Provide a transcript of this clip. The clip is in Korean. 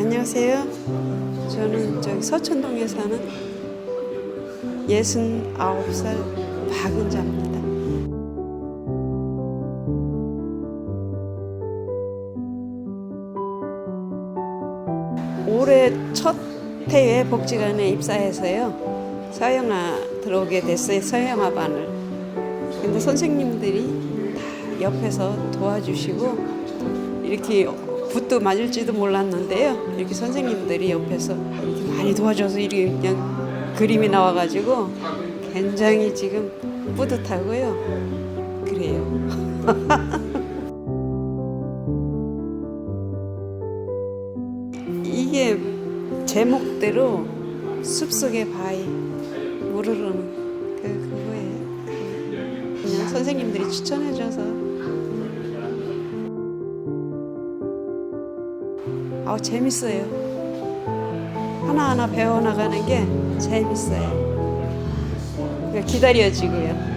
안녕하세요. 저는 저기 서천동에 사는 69살 박은자입니다. 올해 첫 해에 복지관에 입사해서요. 서영아 들어오게 됐어요. 서영아 반을. 근데 선생님들이 다 옆에서 도와주시고 이렇게 붓도 맞을지도 몰랐는데요. 이렇게 선생님들이 옆에서 이렇게 많이 도와줘서 이렇게 그냥 그림이 나와가지고 굉장히 지금 뿌듯하고요. 그래요. 이게 제목대로 숲속의 바위 흐르는 그 그거예요. 그냥 선생님들이 추천해줘서 아 재밌어요. 하나 하나 배워 나가는 게 재밌어요. 그러니까 기다려지고요.